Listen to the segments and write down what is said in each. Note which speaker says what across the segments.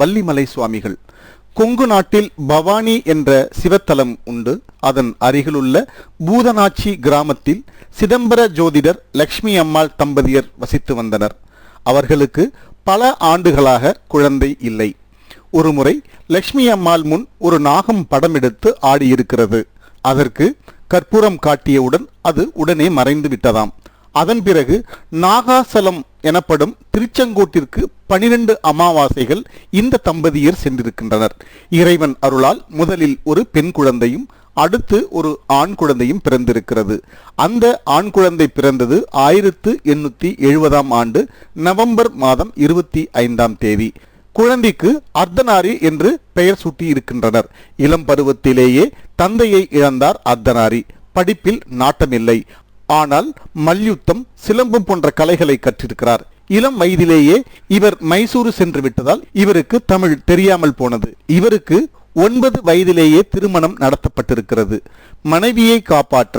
Speaker 1: வள்ளிமலை சுவாமிகள். கொங்கு நாட்டில் பவானி என்ற சிவத்தலம் உண்டு. அதன் அருகிலுள்ள பூதனாச்சி கிராமத்தில் சிதம்பர ஜோதிடர் லக்ஷ்மி அம்மாள் தம்பதியர் வசித்து வந்தனர். அவர்களுக்கு பல ஆண்டுகளாக குழந்தை இல்லை. ஒருமுறை லக்ஷ்மி அம்மாள் முன் ஒரு நாகம் படம் எடுத்து ஆடியிருக்கிறது. அதற்கு கற்பூரம் காட்டியவுடன் அது உடனே மறைந்து விட்டதாம். அதன் பிறகு நாகாசலம் எனப்படும் திருச்செங்கோட்டிற்கு பனிரெண்டு அமாவாசைகள் இந்த தம்பதியர் சென்றிருக்கின்றனர். இறைவன் அருளால் முதலில் ஒரு பெண் குழந்தையும் அடுத்து ஒரு ஆண் குழந்தையும் பிறந்திருக்கிறது. அந்த ஆண் குழந்தை பிறந்தது ஆயிரத்து எண்ணூத்தி எழுபதாம் ஆண்டு நவம்பர் மாதம் இருபத்தி ஐந்தாம் தேதி. குழந்தைக்கு அர்த்தனாரி என்று பெயர் சூட்டி இருக்கின்றனர். இளம் பருவத்திலேயே தந்தையை இழந்தார் அர்த்தனாரி படிப்பில் நாட்டமில்லை. ஆனால் மல்யுத்தம் சிலம்பம் போன்ற கலைகளை கற்றிருக்கிறார். இளம் வயதிலேயே இவர் மைசூரு சென்று விட்டதால் இவருக்கு தமிழ் தெரியாமல் போனது. இவருக்கு ஒன்பது வயதிலேயே திருமணம் நடத்தப்பட்டிருக்கிறது. மனைவியை காப்பாற்ற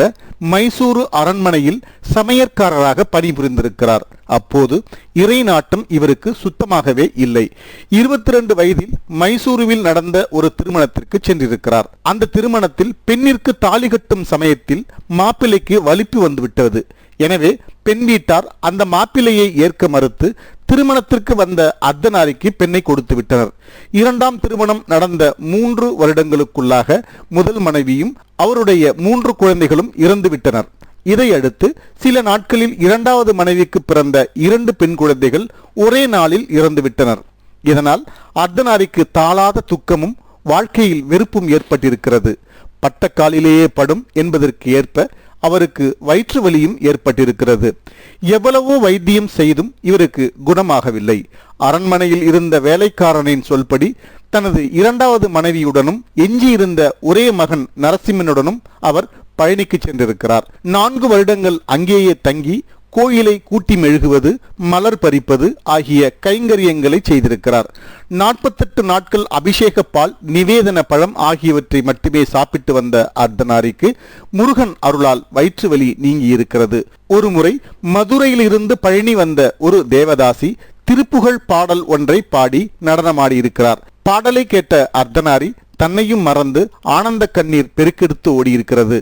Speaker 1: மைசூரு அரண்மனையில் சமையற்காரராக பணிபுரிந்திருக்கிறார். அப்போது இறை நாட்டம் இவருக்கு சுத்தமாகவே இல்லை. இருபத்தி ரெண்டு வயதில் மைசூருவில் நடந்த ஒரு திருமணத்திற்கு சென்றிருக்கிறார். அந்த திருமணத்தில் பெண்ணிற்கு தாலி கட்டும் சமயத்தில் மாப்பிள்ளைக்கு வலிப்பு வந்துவிட்டது. எனவே பெண் வீட்டார் அந்த மாப்பிள்ளையை ஏற்க மறுத்து திருமணத்திற்கு வந்த அர்த்தநாரிக்கு பெண்ணை கொடுத்து விட்டனர். இரண்டாம் திருமணம் நடந்த மூன்று வருடங்களுக்குள்ளாக முதல் மனைவியும் அவருடைய மூன்று குழந்தைகளும் இறந்துவிட்டனர் இதையடுத்து சில நாட்களில் இரண்டாவது மனைவிக்கு பிறந்த இரண்டு பெண் குழந்தைகள் ஒரே நாளில் இறந்துவிட்டனர் இதனால் அர்த்தநாரிக்கு தாளாத துக்கமும் வாழ்க்கையில் வெறுப்பும் ஏற்பட்டிருக்கிறது. பட்டக்காலிலேயே படும் என்பதற்கு ஏற்ப அவருக்கு வயிற்று வலியும் ஏற்பட்டிருக்கிறது. எவ்வளவோ வைத்தியம் செய்தும் இவருக்கு குணமாகவில்லை. அரண்மனையில் இருந்த வேலைக்காரனின் சொல்படி தனது இரண்டாவது மனைவியுடனும் எஞ்சியிருந்த ஒரே மகன் நரசிம்மனுடனும் அவர் பழனிக்கு சென்றிருக்கிறார். நான்கு வருடங்கள் அங்கேயே தங்கி கோயிலை கூட்டி மெழுகுவது மலர் பறிப்பது ஆகிய கைங்கரியங்களை செய்திருக்கிறார். நாற்பத்தெட்டு நாட்கள் அபிஷேக பால் நிவேதன பழம் ஆகியவற்றை மட்டுமே சாப்பிட்டு வந்த அர்த்தனாரிக்கு முருகன் அருளால் வயிற்று வலி நீங்கியிருக்கிறது ஒருமுறை மதுரையிலிருந்து பழனி வந்த ஒரு தேவதாசி திருப்புகழ் பாடல் ஒன்றை பாடி நடனமாடியிருக்கிறார். பாடலை கேட்ட அர்த்தனாரி தன்னையும் மறந்து ஆனந்த கண்ணீர் பெருக்கெடுத்து ஓடியிருக்கிறது.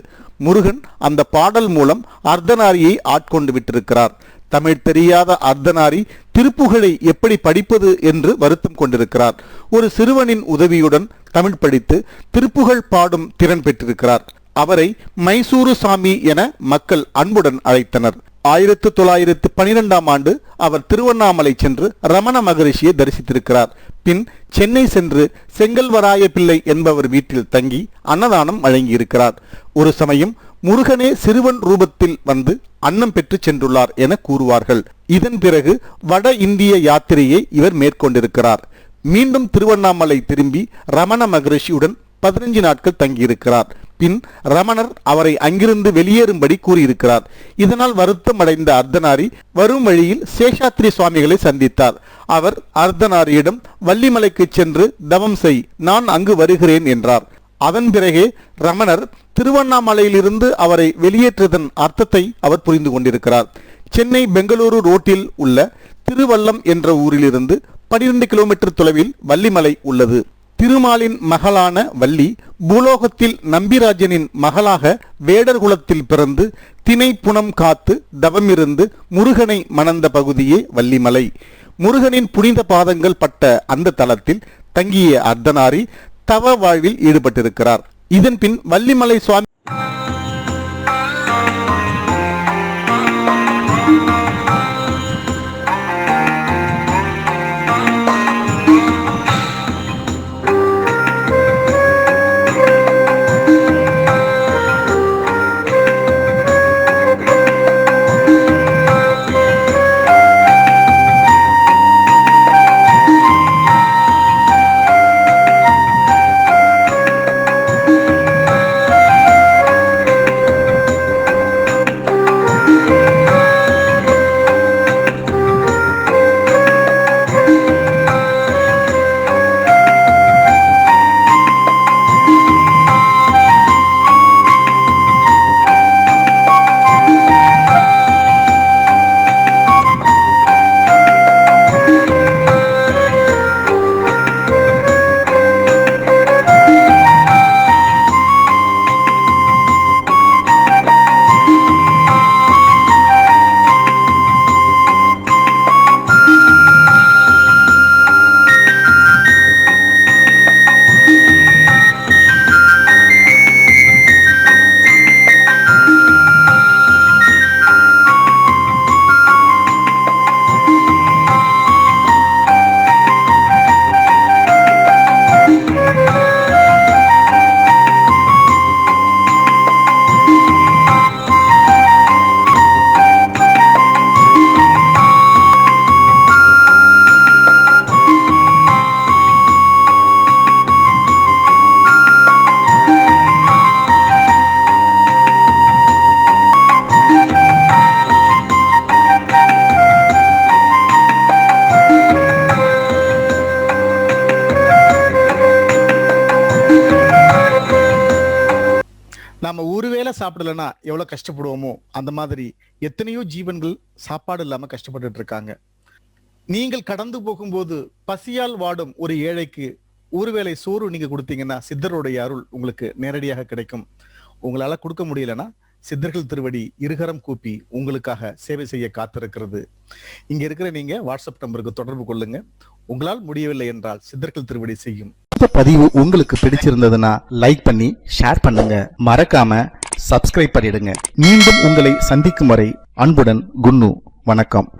Speaker 1: முருகன் அந்த பாடல் மூலம் அர்த்தநாரியை ஆட்கொண்டு விட்டிருக்கிறார். தமிழ் தெரியாத அர்த்தநாரி திருப்புகழை எப்படி படிப்பது என்று வருத்தம் கொண்டிருக்கிறார். ஒரு சிறுவனின் உதவியுடன் தமிழ் படித்து திருப்புகழ் பாடும் திறன் பெற்றிருக்கிறார். அவரை மைசூரு சாமி என மக்கள் அன்புடன் அழைத்தனர். ஆயிரத்து தொள்ளாயிரத்து பனிரெண்டாம் ஆண்டு அவர் திருவண்ணாமலை சென்று ரமண மகரிஷியை தரிசித்திருக்கிறார். பின் சென்னை சென்று செங்கல்வராய பிள்ளை என்பவர் வீட்டில் தங்கி அன்னதானம் வழங்கியிருக்கிறார். ஒரு சமயம் முருகனே சிறுவன் ரூபத்தில் வந்து அன்னம் பெற்று சென்றுள்ளார் என கூறுவார்கள். இதன் பிறகு வட இந்திய யாத்திரையை இவர் மேற்கொண்டிருக்கிறார். மீண்டும் திருவண்ணாமலை திரும்பி ரமண மகரிஷியுடன் பதினஞ்சு நாட்கள் தங்கியிருக்கிறார். பின் ரமணர் அவரை அங்கிருந்து வெளியேறும்படி கூறியிருக்கிறார். இதனால் வருத்தம் அடைந்த அர்த்தனாரி வரும் வழியில் சேஷாத்ரி சுவாமிகளை சந்தித்தார். அவர் அர்த்தனாரியிடம் வள்ளிமலைக்கு சென்று தவம் செய் நான் அங்கு வருகிறேன் என்றார். அதன் பிறகே ரமணர் திருவண்ணாமலையிலிருந்து அவரை வெளியேற்றதன் அர்த்தத்தை அவர் புரிந்து கொண்டிருக்கிறார். சென்னை பெங்களூரு ரோட்டில் உள்ள திருவல்லம் என்ற ஊரிலிருந்து பனிரெண்டு கிலோமீட்டர் தொலைவில் வள்ளிமலை உள்ளது. திருமாலின் மகளான வள்ளி பூலோகத்தில் நம்பிராஜனின் மகளாக வேடர் குலத்தில் பிறந்து தினை புனம் காத்து தவமிருந்து முருகனை மணந்த பகுதியே வள்ளிமலை. முருகனின் புனித பாதங்கள் பட்ட அந்த தலத்தில் தங்கிய அர்த்தனாரி தவ வாழ்வில் ஈடுபட்டிருக்கிறார். இதன் பின் வள்ளிமலை சுவாமி
Speaker 2: சாப்பிடலன்னா எவ்வளவு கஷ்டப்படுவோமோ அந்த மாதிரி எத்தனையோ ஜீவன்கள் சாப்பாடு இல்லாமல் கஷ்டப்பட்டுட்டு இருக்காங்க. நீங்கள் கடந்து போகும்போது பசியால் வாடும் ஒரு ஏழைக்கு ஒருவேளை சோறு நீங்கள் கொடுத்தீங்கன்னா சித்தருடைய அருள் உங்களுக்கு நேரடியாக கிடைக்கும். உங்களால் கொடுக்க முடியலன்னா சித்தர்கள் திருவடி இருகரம் கூப்பி உங்களுக்காக சேவை செய்ய காத்திருக்கிறது. இங்க இருக்கிற நீங்க வாட்ஸ்அப் நம்பருக்கு தொடர்பு கொள்ளுங்க. உங்களால் முடியவில்லை என்றால் சித்தர்கள் திருவடி செய்யும்.
Speaker 3: இந்த பதிவு உங்களுக்கு பிடிச்சிருந்ததுன்னா லைக் பண்ணி ஷேர் பண்ணுங்க. மறக்காம சப்ஸ்கிரைப் பண்ணிடுங்க. மீண்டும் உங்களை சந்திக்கும் வரை அன்புடன் குன்னு வணக்கம்.